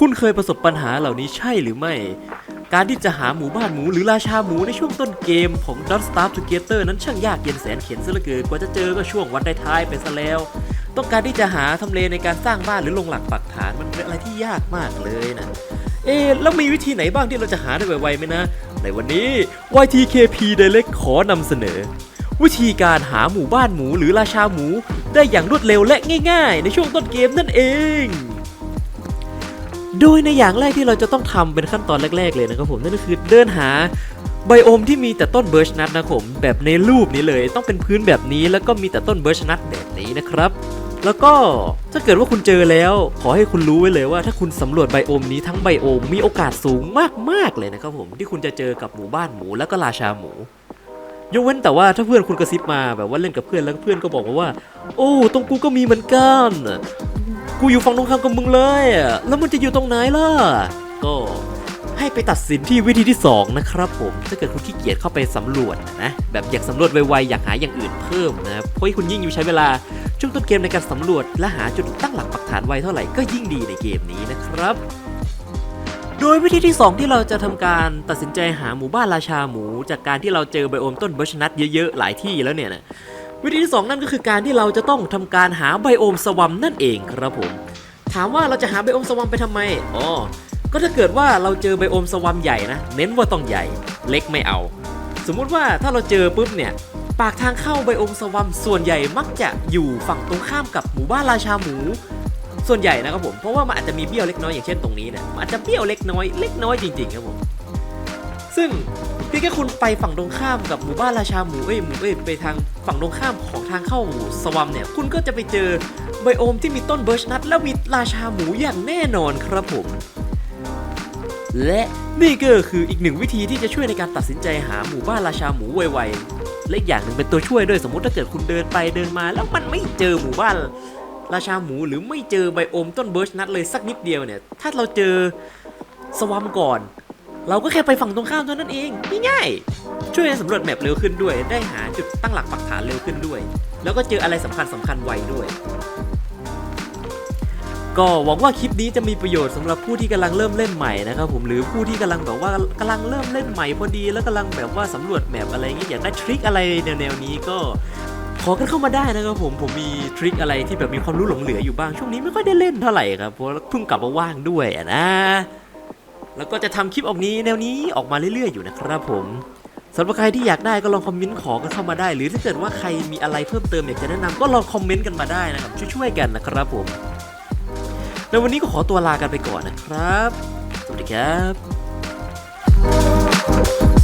คุณเคยประสบปัญหาเหล่านี้ใช่หรือไม่ การที่จะหาหมู่บ้านหมูหรือราชาหมูในช่วงต้นเกมของ Don't Starve Together นั้นช่างยากเย็นแสนเข็ญซะเหลือเกินกว่าจะเจอก็ช่วงวันได้ท้ายไปซะแล้ว ต้องการที่จะหาทำเลในการสร้างบ้านหรือลงหลักปักฐานมันเป็นอะไรที่ยากมากเลยนะเอ๊ะแล้วมีวิธีไหนบ้างที่เราจะหาได้ไวๆไหมนะ ในวันนี้ YTKP Direct ขอนำเสนอ วิธีการหาหมู่บ้านหมูหรือราชาหมู ได้อย่างรวดเร็วและง่าย ๆ ในช่วงต้นเกมนั่นเอง โดยในอย่างแรกที่เราจะต้องทำเป็นขั้นตอนแรก ๆ เลยนะครับผมนั่นก็คือเดินหาไบโอมที่มีแต่ต้นเบิร์ชนัทนะครับผมแบบในรูปนี้เลย ต้องเป็นพื้นแบบนี้แล้วก็มีแต่ต้นเบิร์ชนัทแบบนี้นะครับ แล้วก็ถ้าเกิดว่าคุณเจอแล้ว ขอให้คุณรู้ไว้เลยว่าถ้าคุณสำรวจไบโอมนี้ทั้งไบโอมมีโอกาสสูงมากๆเลยนะครับผมที่คุณจะเจอกับหมู่บ้านหมูแล้วก็ราชาหมูยกเว้นแต่ว่าถ้าเพื่อนคุณกระซิบมาแบบว่าเล่นกับเพื่อนแล้วเพื่อนก็บอกมาว่า โอ้ตรงกูก็มีเหมือนกัน กูอยู่ฝั่งตรงข้ามกับมึงเลยแล้วมันจะอยู่ตรงไหนล่ะ ก็ให้ไปตัดสินที่วิธีที่สองนะครับผม ถ้าเกิดคุณขี้เกียจเข้าไปสำรวจนะ แบบอยากสำรวจไวๆ อยากหาอย่างอื่นเพิ่มนะเพราะคุณยิ่งอยู่ใช้เวลา ช่วงต้นเกมในการสำรวจ และหาจุดตั้งหลักปักฐานไวเท่าไหร่ก็ยิ่งดีในเกมนี้นะครับ โดยวิธีที่ 2 ที่เราจะทำการตัดสินใจหาหมู่บ้านราชาหมู จากการที่เราเจอไบโอมต้นเบิร์ชนัทเยอะๆ หลายที่แล้วเนี่ยนะ วิธีที่ 2 นั่นก็คือการที่เราจะต้องทำการหาไบโอมสวัมนั่นเองครับผม ถามว่าเราจะหาไบโอมสวัมไปทำไมอ๋อก็ถ้าเกิดว่าเราเจอไบโอมสวัมใหญ่นะ เน้นว่าต้องใหญ่ เล็กไม่เอา สมมุติว่าถ้าเราเจอปุ๊บเนี่ย ปากทางเข้าไบโอมสวัมส่วนใหญ่มักจะอยู่ฝั่งตรงข้ามกับหมู่บ้านราชาหมู ส่วนใหญ่นะครับผม เพราะว่ามันอาจจะมีเบี้ยวเล็กน้อยอย่างเช่นตรงนี้เนี่ย มันอาจจะเบี้ยวเล็กน้อย เล็กน้อยจริงๆครับผม ซึ่งเพียงแค่คุณไปฝั่งตรงข้ามกับหมู่บ้านราชาหมูเอ้ยหมูเอ้ยไปทางฝั่งตรงข้ามของทางเข้าสวัมเนี่ย คุณก็จะไปเจอไบโอมที่มีต้นเบิร์ชนัทแล้วมีราชาหมูอย่างแน่นอนครับผม และนี่ก็คืออีกหนึ่งวิธีที่จะช่วยในการตัดสินใจหาหมู่บ้านราชาหมูไวๆและอีกอย่างหนึ่งเป็นตัวช่วยด้วยสมมติถ้าเกิดคุณเดินไปเดินมา แล้วมันไม่เจอหมู่บ้าน ราชาหมูหรือไม่เจอไบโอมต้นเบิร์ชนัทเลยสักนิดเดียวเนี่ย ถ้าเราเจอสวัมก่อน เราก็แค่ไปฝั่งตรงข้ามเท่านั้นเองง่ายๆช่วยให้สำรวจแมปเร็วขึ้นด้วย ได้หาจุดตั้งหลักปักฐานเร็วขึ้นด้วย แล้วก็เจออะไรสำคัญสำคัญไวด้วย ก็หวังว่าคลิปนี้จะมีประโยชน์สำหรับผู้ที่กำลังเริ่มเล่นใหม่นะครับผมหรือผู้ที่กำลังแบบว่ากำลังเริ่มเล่นใหม่พอดี แล้วกำลังแบบว่าสำรวจแมปอะไรเงี้ยอยากได้ทริคอะไรแนวๆนี้ก็ขอกันเข้ามาได้นะครับผมผมมีทริคอะไรที่แบบมีความรู้หลงเหลืออยู่บ้างช่วงนี้ไม่ค่อยได้เล่นเท่าไหร่ครับเพราะเพิ่งกลับมาว่างด้วยอะนะ แล้วก็จะทำคลิปออกนี้แนวนี้ออกมาเรื่อยๆอยู่นะครับผมสำหรับใครที่อยากได้ก็ลองคอมเมนต์ขอกันเข้ามาได้ หรือถ้าเกิดว่าใครมีอะไรเพิ่มเติมอยากจะแนะนำก็ลองคอมเมนต์กันมาได้นะครับช่วยๆกันนะครับผมในวันนี้ก็ขอตัวลากันไปก่อนนะครับ สวัสดีครับ